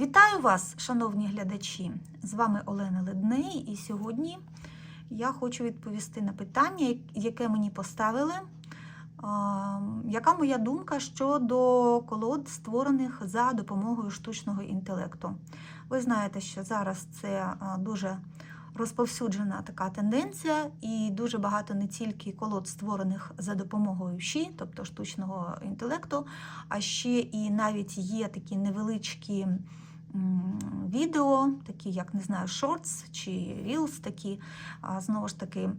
Вітаю вас, шановні глядачі! З вами Олена Ледней, і сьогодні я хочу відповісти на питання, яке мені поставили. Яка моя думка щодо колод, створених за допомогою штучного інтелекту? Ви знаєте, що зараз це дуже розповсюджена така тенденція, і дуже багато не тільки колод, створених за допомогою ЩІ, тобто штучного інтелекту, а ще і навіть є такі невеличкі відео, такі, як не знаю, шортс чи Reels такі, знову ж таки,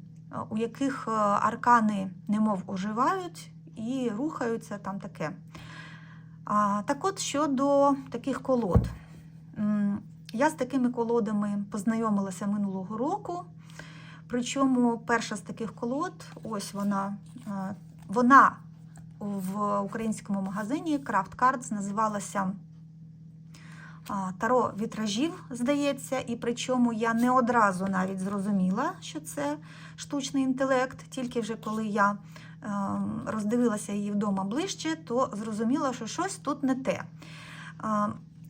у яких е, аркани немов оживають і рухаються там таке. Так от щодо таких колод. Я з такими колодами познайомилася минулого року. Причому перша з таких колод, ось вона, е, вона в українському магазині Craft Cards називалася Таро вітражів, здається, і причому я не одразу навіть зрозуміла, що це штучний інтелект, тільки вже коли я е, роздивилася її вдома ближче, то зрозуміла, що щось тут не те. Е,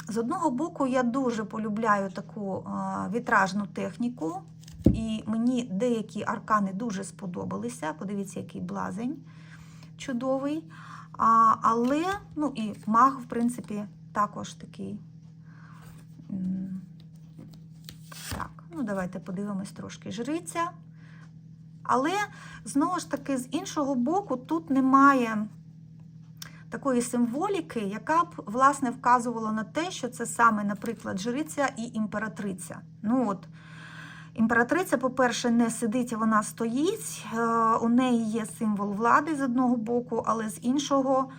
З одного боку, я дуже полюбляю таку е, вітражну техніку, і мені деякі аркани дуже сподобалися. Подивіться, який блазень чудовий. Але, ну і маг, в принципі, також такий. Так, ну давайте подивимось трошки жриця. Але, знову ж таки, з іншого боку, тут немає такої символіки, яка б, власне, вказувала на те, що це саме, наприклад, жриця і імператриця. Ну от, Імператриця, по-перше, не сидить, а вона стоїть. Е, У неї є символ влади з одного боку, але з іншого,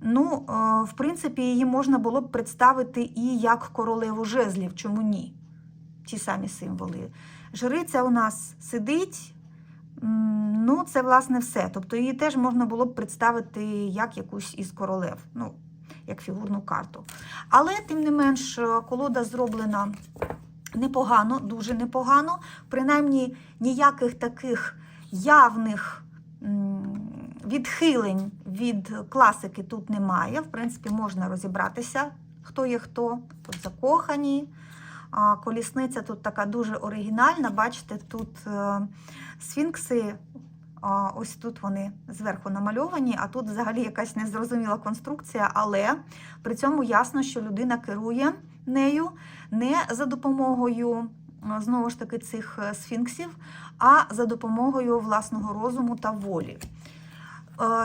ну, е, в принципі, її можна було б представити і як королеву жезлів, чому ні? Ті самі символи. Жриця у нас сидить, ну, це, власне, все. Тобто її теж можна було б представити як якусь із королев, ну, як фігурну карту. Але, тим не менш, е, колода зроблена непогано, дуже непогано. Принаймні ніяких таких явних відхилень від класики тут немає. В принципі, можна розібратися, хто є хто. Тут закохані. Колісниця тут така дуже оригінальна. Бачите, тут е, сфінкси. Ось тут вони зверху намальовані, а тут взагалі якась незрозуміла конструкція, але при цьому ясно, що людина керує нею не за допомогою знову ж таки цих е, сфінксів, а за допомогою власного розуму та волі.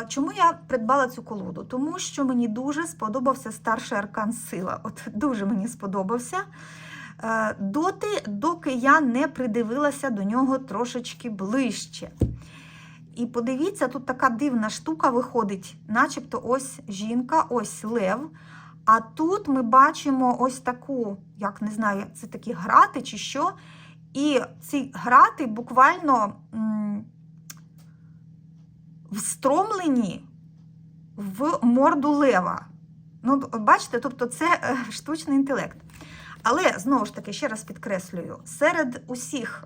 Чому я придбала цю колоду? Тому що мені дуже сподобався старший аркан сила. От дуже мені сподобався. Е, Доти, доки я не придивилася до нього трошечки ближче. І подивіться, тут така дивна штука виходить, начебто ось жінка, ось лев. А тут ми бачимо ось таку, як не знаю, це такі грати чи що. І ці грати буквально встромлені в морду лева. Ну, бачите, тобто це е, штучний інтелект. Але знову ж таки, ще раз підкреслюю: серед усіх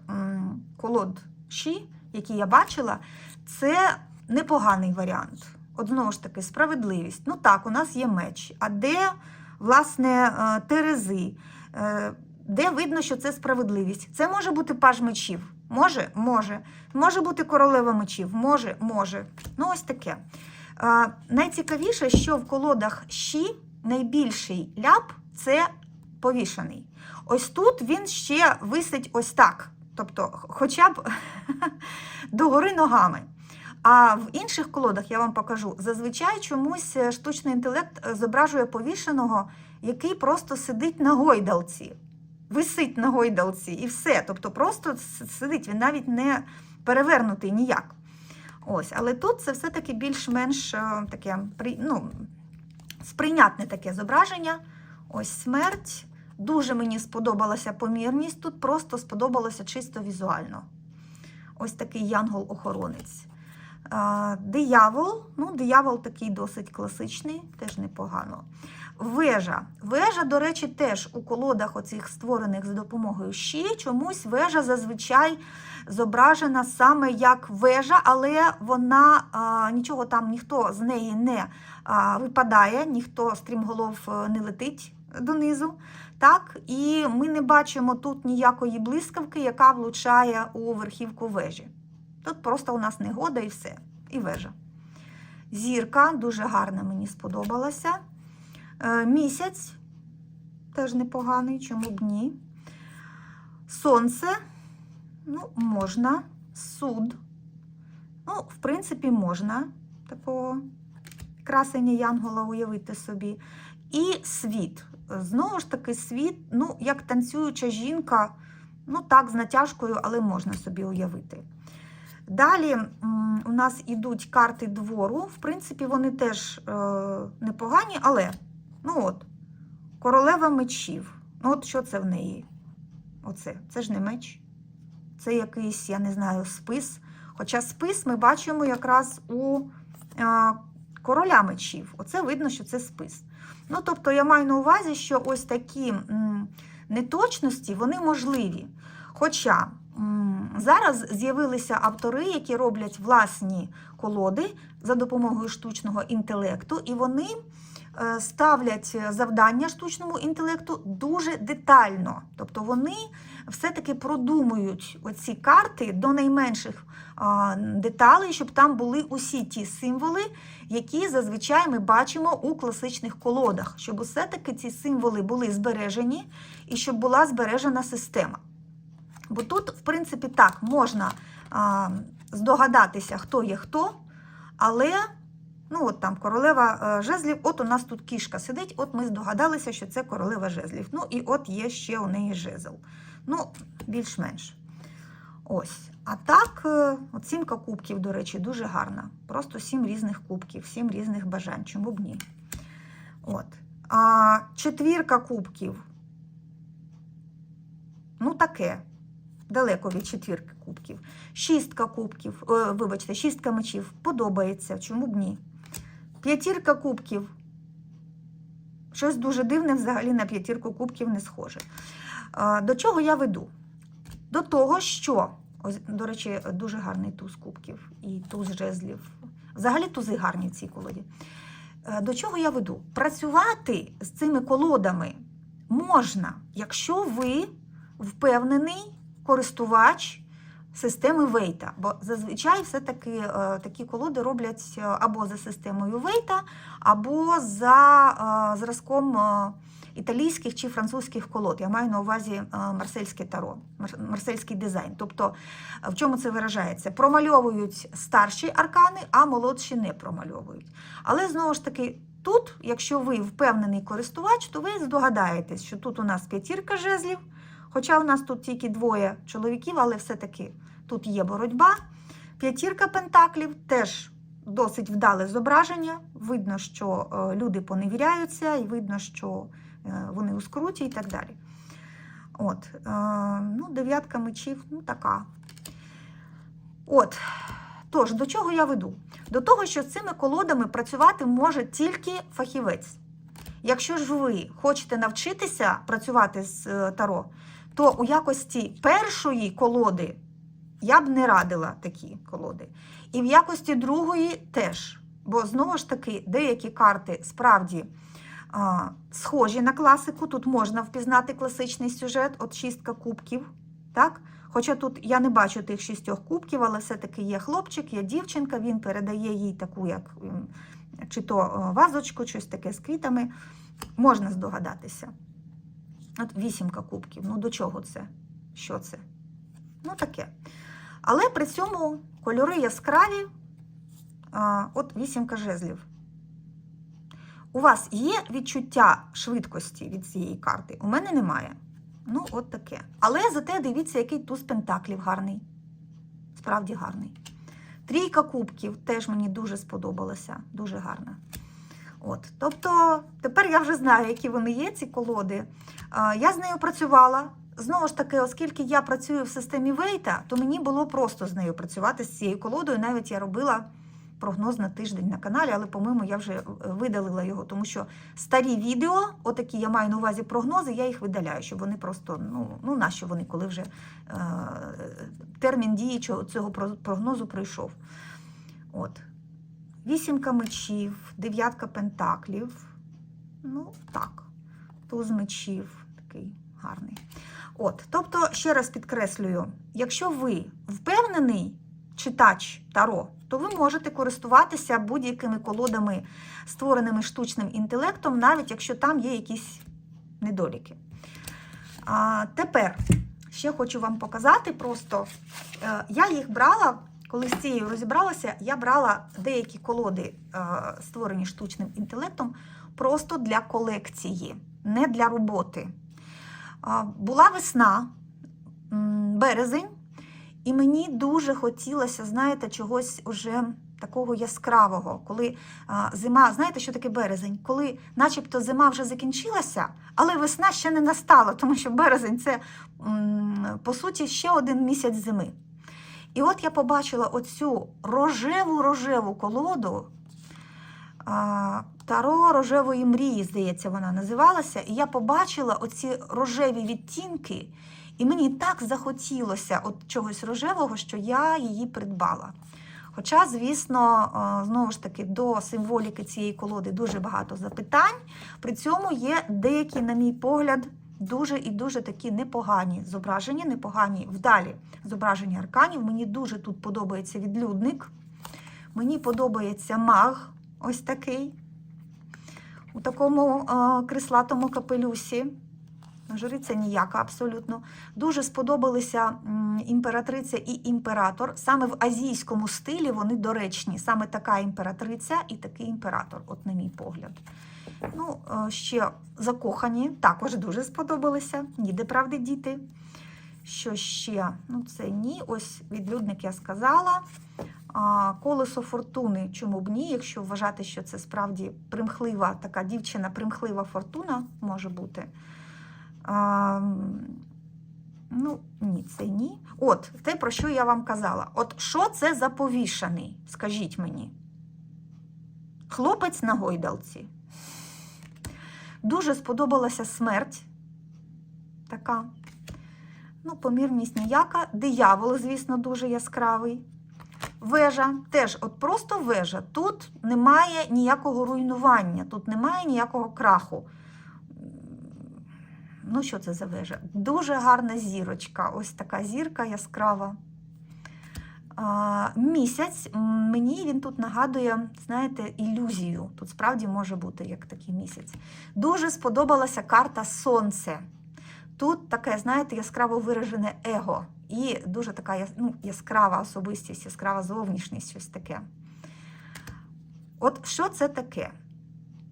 колод Ші, які я бачила, це непоганий варіант. От знову ж таки, справедливість. Ну так, у нас є меч. А де, власне, е, терези? Е, Де видно, що це справедливість? Це може бути паж мечів. Може? Може. Може бути королева мечів. Може, може. Ну, ось таке. Е, Найцікавіше, що в колодах щі найбільший ляп це повішаний. Ось тут він ще висить ось так. Тобто, хоча б догори ногами. А в інших колодах я вам покажу, зазвичай чомусь е, штучний інтелект е, зображує повішеного, який просто сидить на гойдалці, висить на гойдалці і все. Тобто просто сидить, він навіть не перевернутий ніяк. Ось, але тут це все-таки більш-менш е, таке ну, сприйнятне таке зображення. Ось смерть. Дуже мені сподобалася помірність. Тут просто сподобалося чисто візуально. Ось такий янгол-охоронець. Диявол. Ну, диявол такий досить класичний, теж непогано. Вежа. Вежа, до речі, теж у колодах оцих створених за допомогою щі, чомусь вежа зазвичай зображена саме як вежа, але вона а, нічого там ніхто з неї не а, випадає, ніхто стрімголов е, не летить донизу. Так, і ми не бачимо тут ніякої блискавки, яка влучає у верхівку вежі. Тут просто у нас негода і все, і вежа. Зірка дуже гарна, мені сподобалася. Е, Місяць теж непоганий, чому б ні. Сонце, ну, можна. Суд. Ну, в принципі, можна такого красення Янгола уявити собі. І світ. Знову ж таки, світ, ну, як танцююча жінка, ну так, з натяжкою, але можна собі уявити. Далі у нас ідуть карти двору. В принципі, вони теж е, непогані, але ну от, королева мечів. Ну, от що це в неї? Оце. Це ж не меч. Це якийсь, я не знаю, спис. Хоча спис ми бачимо якраз у е, короля мечів. Оце видно, що це спис. Ну, тобто, я маю на увазі, що ось такі м, неточності, вони можливі. Хоча м, зараз з'явилися автори, які роблять власні колоди за допомогою штучного інтелекту, і вони ставлять завдання штучному інтелекту дуже детально. Тобто вони все-таки продумують оці карти до найменших деталей, щоб там були усі ті символи, які зазвичай ми бачимо у класичних колодах, щоб все-таки ці символи були збережені і щоб була збережена система. Бо тут, в принципі, так, можна здогадатися, хто є хто, але ну, от там королева е, жезлів, от у нас тут кішка сидить, от ми здогадалися, що це королева жезлів. Ну і от є ще у неї жезл. Ну, більш-менш. Ось. А так, е, от сімка кубків, до речі, дуже гарна. Просто сім різних кубків, сім різних бажань. Чому б ні? От. А четвірка кубків. Ну, таке. Далеко від четвірки кубків. Шістка кубків, е, вибачте, шістка мечів. Подобається. Чому б ні? П'ятірка кубків. Щось дуже дивне взагалі на п'ятірку кубків не схоже. До чого я веду? До того, що, до речі, дуже гарний туз кубків і туз жезлів. Взагалі тузи гарні в цій колоді. Е, До чого я веду? Працювати з цими колодами можна, якщо ви впевнений користувач системи Вейта. Бо зазвичай все-таки е, такі колоди роблять е, або за системою Вейта, або за е, зразком італійських чи французьких колод. Я маю на увазі марсельське таро, марсельський дизайн. Тобто, в чому це виражається? Промальовують старші аркани, а молодші не промальовують. Але знову ж таки. Тут, якщо ви впевнений користувач, то ви здогадаєтесь, що тут у нас п'ятірка жезлів, хоча у нас тут тільки двоє чоловіків, але все-таки тут є боротьба. П'ятірка пентаклів теж досить вдале зображення. Видно, що е, люди поневіряються, і видно, що е, вони у скруті і так далі. От, е, ну, дев'ятка мечів, ну така. От. Тож, до чого я веду? До того, що з цими колодами працювати може тільки фахівець. Якщо ж ви хочете навчитися працювати з таро, то у якості першої колоди я б не радила такі колоди. І в якості другої теж. Бо знову ж таки, деякі карти справді а, схожі на класику. Тут можна впізнати класичний сюжет, от шістка кубків. Так? Хоча тут я не бачу тих шістьох кубків, але все-таки є хлопчик, є дівчинка, він передає їй таку, як чи то е, вазочку, щось таке з квітами. Можна здогадатися. От вісімка кубків. Ну до чого це? Що це? Ну таке. Але при цьому кольори яскраві. От вісімка жезлів. У вас є відчуття швидкості від цієї карти? У мене немає. Ну, от таке. Але зате дивіться, який туз пентаклів гарний. Справді гарний. Трійка кубків теж мені дуже сподобалася. Дуже гарна. От, тобто, тепер я вже знаю, які вони є, ці колоди. Я з нею працювала. Знову ж таки, оскільки я працюю в системі Вейта, то мені було просто з нею працювати з цією колодою. Навіть я робила прогноз на тиждень на каналі, але, по-моєму, я вже е, видалила його, тому що старі відео, отакі я маю на увазі прогнози, я їх видаляю, щоб вони просто, ну, ну нащо вони, коли вже е, термін дії цього прогнозу пройшов. От. Вісімка мечів, дев'ятка пентаклів. Ну, так. туз мечів, такий гарний. От, тобто, ще раз підкреслюю, якщо ви впевнений читач Таро, то ви можете користуватися будь-якими колодами, створеними штучним інтелектом, навіть якщо там є якісь недоліки. А, тепер ще хочу вам показати просто. е, Я їх брала, коли з цією розібралася, я брала деякі колоди, е, створені штучним інтелектом, просто для колекції, не для роботи. Була весна, березень, і мені дуже хотілося, знаєте, чогось уже такого яскравого, коли зима, знаєте, що таке березень? Коли начебто зима вже закінчилася, але весна ще не настала, тому що березень це, по суті, ще один місяць зими. І от я побачила оцю рожеву-рожеву колоду. Таро рожевої мрії, здається, вона називалася. І я побачила оці рожеві відтінки, і мені так захотілося от чогось рожевого, що я її придбала. Хоча, звісно, е, знову ж таки, до символіки цієї колоди дуже багато запитань. При цьому є деякі, на мій погляд, дуже і дуже такі непогані зображення, непогані вдалі зображення арканів. Мені дуже тут подобається відлюдник. Мені подобається маг, ось такий, у такому е, крислатому капелюсі. Жриця ніяка абсолютно. Дуже сподобалися імператриця і імператор. Саме в азійському стилі вони доречні. Саме така імператриця і такий імператор, от на мій погляд. Ну, е, ще закохані, також дуже сподобалися. Ніде правди діти. Що ще? Ну, це ні. Ось відлюдник я сказала. Колесо фортуни, чому б ні, якщо вважати, що це справді примхлива така дівчина, примхлива фортуна може бути. А, ну, ні, це ні. От, те, про що я вам казала. От що це за повішаний? Скажіть мені. Хлопець на гойдалці. Дуже сподобалася смерть. Така. Ну, помірність ніяка. Диявол, звісно, дуже яскравий. Вежа теж, от просто вежа. Тут немає ніякого руйнування, тут немає ніякого краху. Ну, що це за вежа? Дуже гарна зірочка. Ось така зірка яскрава. А, місяць, мені він тут нагадує, знаєте, ілюзію. Тут справді може бути як такий місяць. Дуже сподобалася карта Сонце. Тут таке, знаєте, яскраво виражене его. І дуже така ну, яскрава особистість, яскрава зовнішність, щось таке. От що це таке?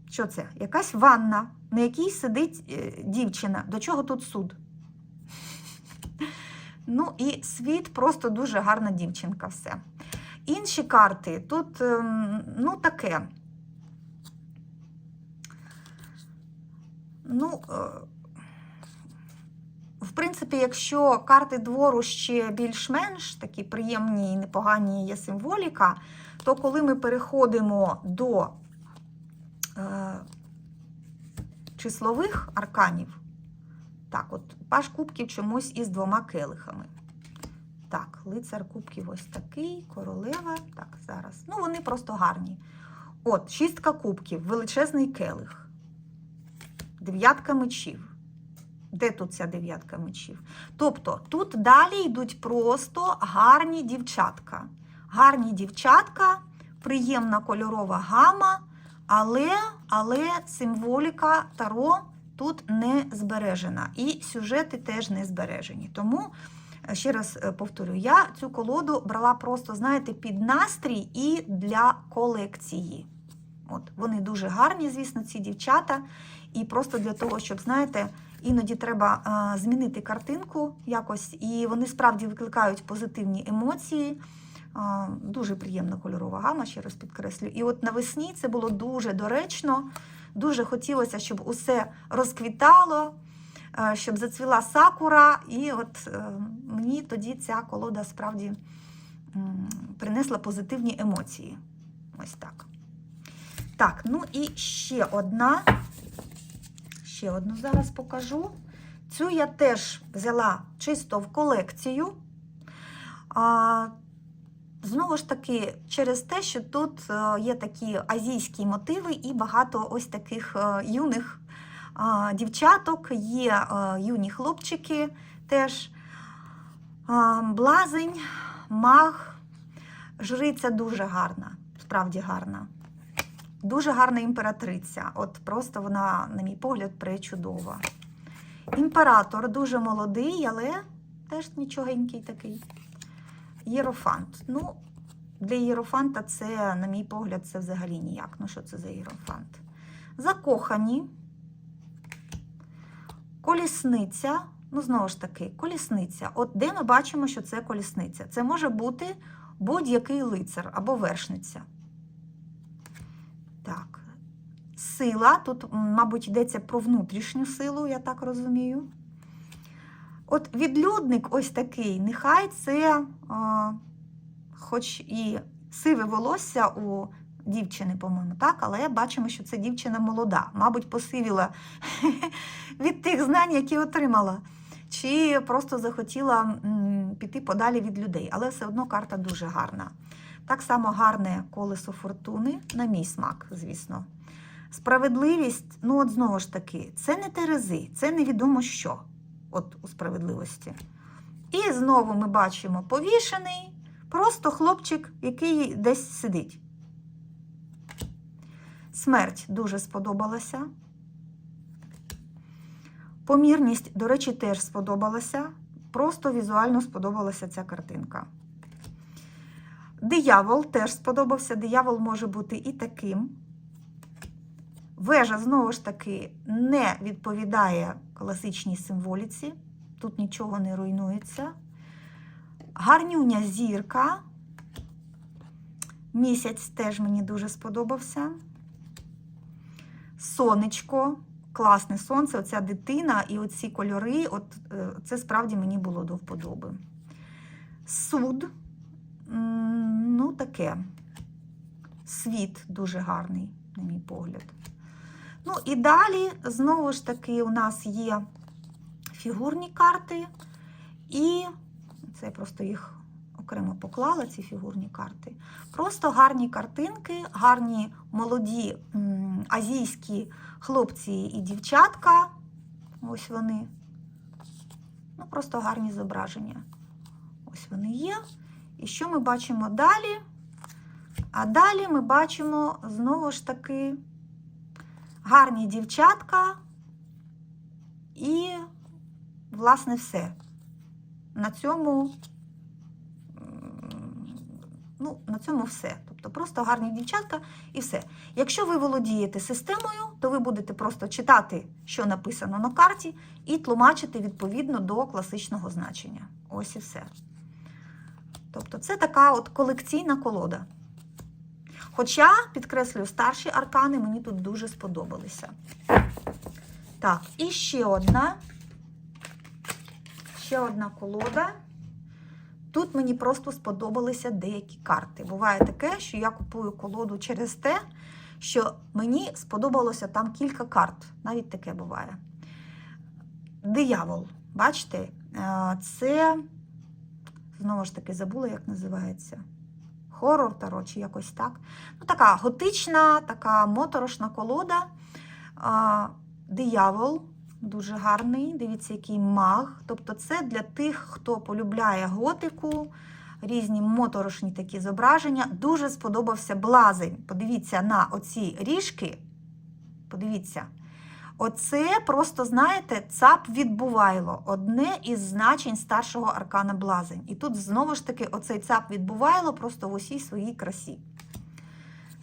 Що це? Якась ванна, на якій сидить е, дівчина. До чого тут суд? Ну і світ просто дуже гарна дівчинка. Все. Інші карти тут, ем, ну, таке. Ну, е, в принципі, якщо карти двору ще більш-менш такі приємні і непогані є символіка, то коли ми переходимо до е, числових арканів, так, от паш кубків чомусь із двома келихами. Так, лицар кубків ось такий, королева. Так, зараз. Ну, вони просто гарні. От, шістка кубків, величезний келих, дев'ятка мечів. Де тут ця дев'ятка мечів? Тобто тут далі йдуть просто гарні дівчатка. Гарні дівчатка, приємна кольорова гама, але, але символіка Таро тут не збережена. І сюжети теж не збережені. Тому, е, ще раз е, повторю, я цю колоду брала просто, знаєте, під настрій і для колекції. От, Вони дуже гарні, звісно, ці дівчата. І просто для того, щоб, знаєте, іноді треба а, змінити картинку якось, і вони справді викликають позитивні емоції. А, дуже приємна кольорова гама, ще раз підкреслю. І от навесні це було дуже доречно. Дуже хотілося, щоб усе розквітало, е, щоб зацвіла сакура. І от е, мені тоді ця колода справді принесла позитивні емоції. Ось так. Так, ну і ще одна. Ще одну зараз покажу. Цю я теж взяла чисто в колекцію. А, Знову ж таки, через те, що тут е, є такі азійські мотиви і багато ось таких е, юних дівчаток, є а, юні хлопчики теж. Блазень, маг, жриця дуже гарна, справді гарна. Дуже гарна імператриця. От просто вона, на мій погляд, пречудова. Імператор дуже молодий, але теж нічогенький такий. Єрофант. Ну, для Єрофанта це, на мій погляд, це взагалі ніяк. Ну, що це за Єрофант? Закохані. Колісниця. Ну, знову ж таки, колісниця. От де ми бачимо, що це колісниця? Це може бути будь-який лицар або вершниця. Так. Сила. Тут, мабуть, йдеться про внутрішню силу, я так розумію. От відлюдник ось такий, нехай це, а, хоч і сиве волосся у дівчини, по-моєму, так, але бачимо, що це дівчина молода. Мабуть, посивіла від тих знань, які отримала. Чи просто захотіла піти подалі від людей. Але все одно карта дуже гарна. Так само гарне колесо фортуни, на мій смак, звісно. Справедливість, ну от знову ж таки, це не терези, це невідомо що от у справедливості. І знову ми бачимо повішений, просто хлопчик, який десь сидить. Смерть дуже сподобалася. Помірність, до речі, теж сподобалася. Просто візуально сподобалася ця картинка. Диявол теж сподобався. Диявол може бути і таким. Вежа, знову ж таки, не відповідає класичній символіці. Тут нічого не руйнується. Гарнюня зірка. Місяць теж мені дуже сподобався. Сонечко, класне сонце, оця дитина і оці кольори, от е, це справді мені було до вподоби. Суд, ну таке. Світ дуже гарний, на мій погляд. Ну і далі, знову ж таки, у нас є фігурні карти, і це я просто їх окремо поклала, ці фігурні карти. Просто гарні картинки, гарні молоді азійські хлопці і дівчатка. Ось вони. Ну, просто гарні зображення. Ось вони є. І що ми бачимо далі? А далі ми бачимо знову ж таки гарні дівчатка і, власне, все. На цьому, ну, на цьому все. Тобто просто гарні дівчатка і все. Якщо ви володієте системою, то ви будете просто читати, що написано на карті, і тлумачити відповідно до класичного значення. Ось і все. Тобто, це така от колекційна колода. Хоча, підкреслюю, старші аркани мені тут дуже сподобалися. Так, і ще одна. Ще одна колода. Тут мені просто сподобалися деякі карти. Буває таке, що я купую колоду через те, що мені сподобалося там кілька карт. Навіть таке буває. Диявол. Бачите, е, це, знову ж таки, забула, як називається. Хорор таро, чи якось так. Ну, така готична, така моторошна колода. А, диявол дуже гарний. Дивіться, який маг. Тобто, це для тих, хто полюбляє готику, різні моторошні такі зображення. Дуже сподобався блазень. Подивіться на оці ріжки. Подивіться. Оце просто, знаєте, цап відбувайло. Одне із значень старшого аркана блазень. І тут знову ж таки оцей цап відбувайло просто в усій своїй красі.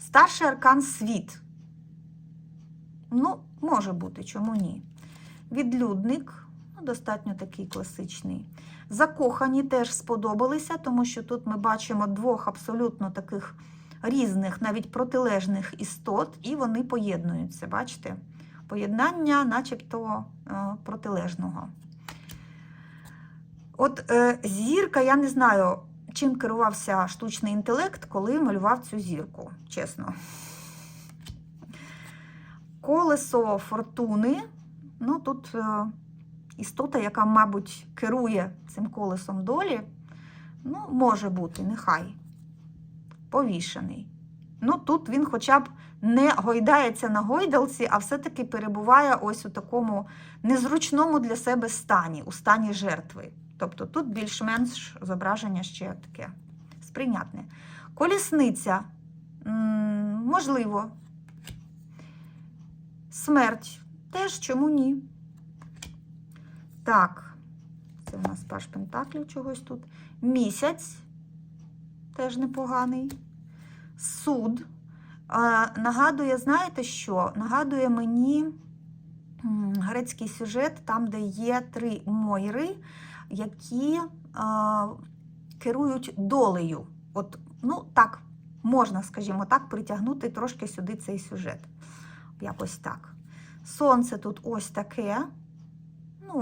Старший аркан світ. Ну, може бути, чому ні? Відлюдник, ну, достатньо такий класичний. Закохані теж сподобалися, тому що тут ми бачимо двох абсолютно таких різних, навіть протилежних істот, і вони поєднуються. Бачите? Поєднання, начебто, е, протилежного. От е, зірка, я не знаю, чим керувався штучний інтелект, коли малював цю зірку, чесно. Колесо фортуни. Ну, тут е, істота, яка, мабуть, керує цим колесом долі, ну, може бути, нехай. Повішений. Ну, тут він хоча б не гойдається на гойдалці, а все-таки перебуває ось у такому незручному для себе стані, у стані жертви. Тобто тут більш-менш зображення ще таке сприйнятне. Колісниця, можливо. Смерть теж чому ні? Так, це у нас паш Пентаклів чогось тут. Місяць теж непоганий. Суд. А, нагадує, знаєте що? Нагадує мені грецький сюжет, там, де є три мойри, які а, керують долею. От, ну, так, можна, скажімо так, притягнути трошки сюди цей сюжет. Якось так. Сонце тут ось таке, ну,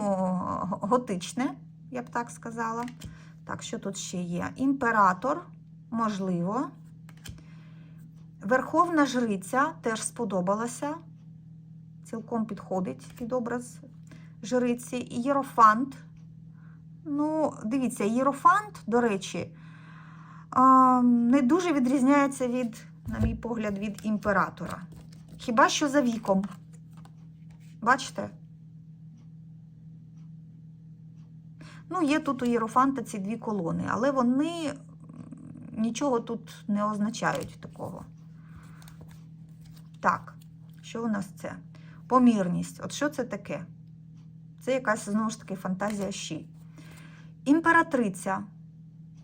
готичне, я б так сказала. Так, що тут ще є? Імператор, можливо. Верховна жриця теж сподобалася. Цілком підходить під образ жриці. І Єрофант. Ну, дивіться, Єрофант, до речі, не дуже відрізняється від, на мій погляд, від імператора. Хіба що за віком. Бачите? Ну, є тут у Єрофанта ці дві колони, але вони нічого тут не означають такого. Так, що у нас це? Помірність. От що це таке? Це якась, знову ж таки, фантазія щі. Імператриця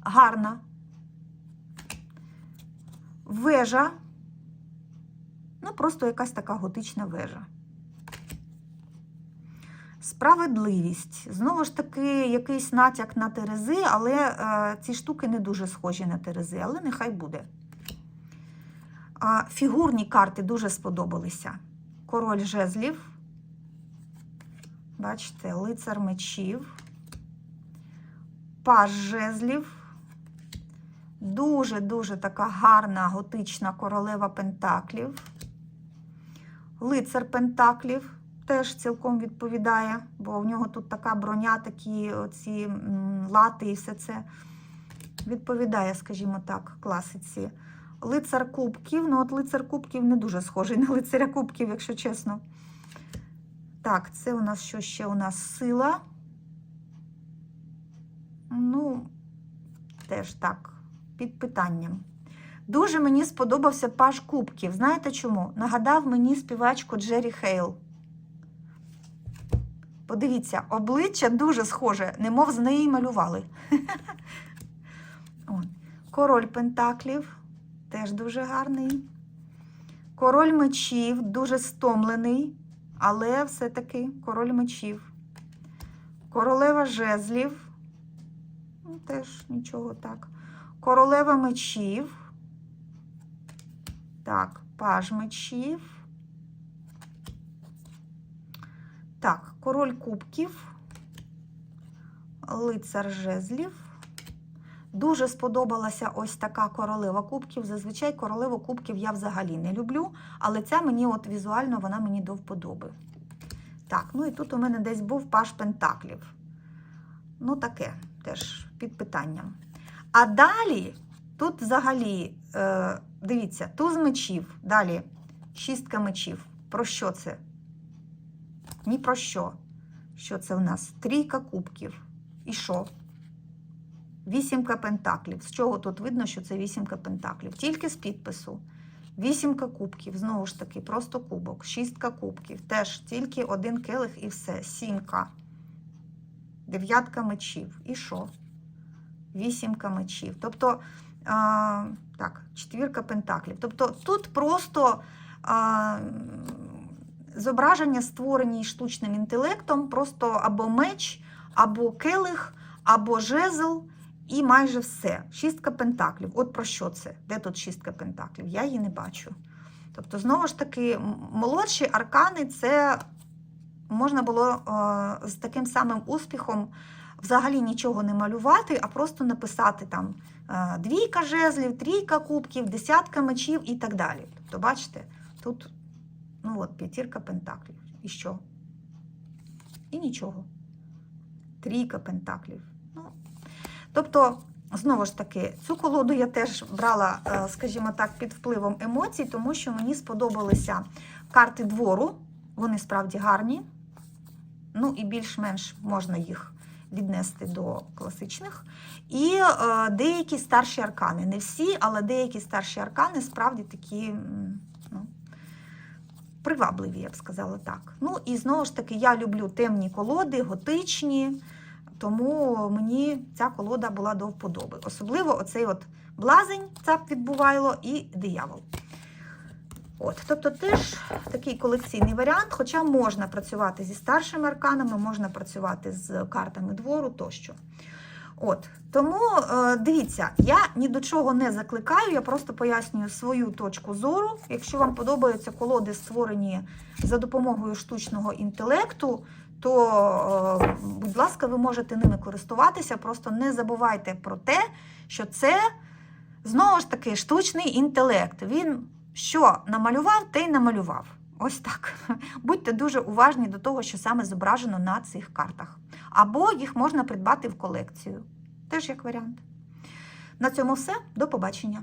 гарна. Вежа. Ну, просто якась така готична вежа. Справедливість. Знову ж таки, якийсь натяк на Терези, але е, ці штуки не дуже схожі на Терези, але нехай буде. А, фігурні карти дуже сподобалися. Король жезлів. Бачите, лицар мечів. Паж жезлів. Дуже-дуже така гарна готична королева Пентаклів. Лицар Пентаклів теж цілком відповідає, бо в нього тут така броня, такі оці лати і все це відповідає, скажімо так, класиці. Лицар Кубків. Ну, от лицар Кубків не дуже схожий на лицаря Кубків, якщо чесно. Так, це у нас що ще? У нас сила. Ну, теж так, під питанням. Дуже мені сподобався паж Кубків. Знаєте чому? Нагадав мені співачку Джері Хейл. Подивіться, обличчя дуже схоже, немов з неї малювали. Король Пентаклів теж дуже гарний. Король мечів дуже стомлений, але все-таки король мечів. Королева жезлів. Ну, теж нічого так. Королева мечів. Так, паж мечів. Так, король кубків, лицар жезлів. Дуже сподобалася ось така королева кубків. Зазвичай королеву кубків я взагалі не люблю, але ця мені от візуально вона мені до вподоби. Так, ну і тут у мене десь був паш пентаклів. Ну, таке теж під питанням. А далі, тут взагалі, е, дивіться, туз мечів, далі шістка мечів. Про що це? Ні про що. Що це в нас? Трійка кубків. І що? Вісімка пентаклів. З чого тут видно, що це вісімка пентаклів? Тільки з підпису. Вісімка кубків, знову ж таки, просто кубок. Шістка кубків. Теж тільки один келих і все. Сімка. Дев'ятка мечів. І що? Вісімка мечів. Тобто, а, так, четвірка пентаклів. Тобто тут просто а, зображення створені штучним інтелектом, просто або меч, або келих, або жезл, і майже все. Шістка пентаклів. От про що це? Де тут шістка пентаклів? Я її не бачу. Тобто, знову ж таки, молодші аркани це можна було е, з таким самим успіхом взагалі нічого не малювати, а просто написати там е, двійка жезлів, трійка кубків, десятка мечів і так далі. Тобто, бачите, тут ну от, п'ятірка пентаклів. І що? І нічого. Трійка пентаклів. Тобто, Знову ж таки, цю колоду я теж брала, е, скажімо так, під впливом емоцій, тому що мені сподобалися карти двору. Вони справді гарні. Ну і більш-менш можна їх віднести до класичних. І е, деякі старші аркани. Не всі, але деякі старші аркани справді такі ну, привабливі, я б сказала так. Ну і знову ж таки, я люблю темні колоди, готичні. Тому мені ця колода була до вподоби. Особливо оцей от блазень, цап відбувайло, і диявол. От, тобто теж такий колекційний варіант, хоча можна працювати зі старшими арканами, можна працювати з картами двору тощо. От, тому е, дивіться, я ні до чого не закликаю, я просто пояснюю свою точку зору. Якщо вам подобаються колоди, створені за допомогою штучного інтелекту, то, е, будь ласка, ви можете ними користуватися. Просто не забувайте про те, що це знову ж таки штучний інтелект. Він що намалював, те й намалював. Ось так. Будьте дуже уважні до того, що саме зображено на цих картах. Або їх можна придбати в колекцію. Теж як варіант. На цьому все. До побачення.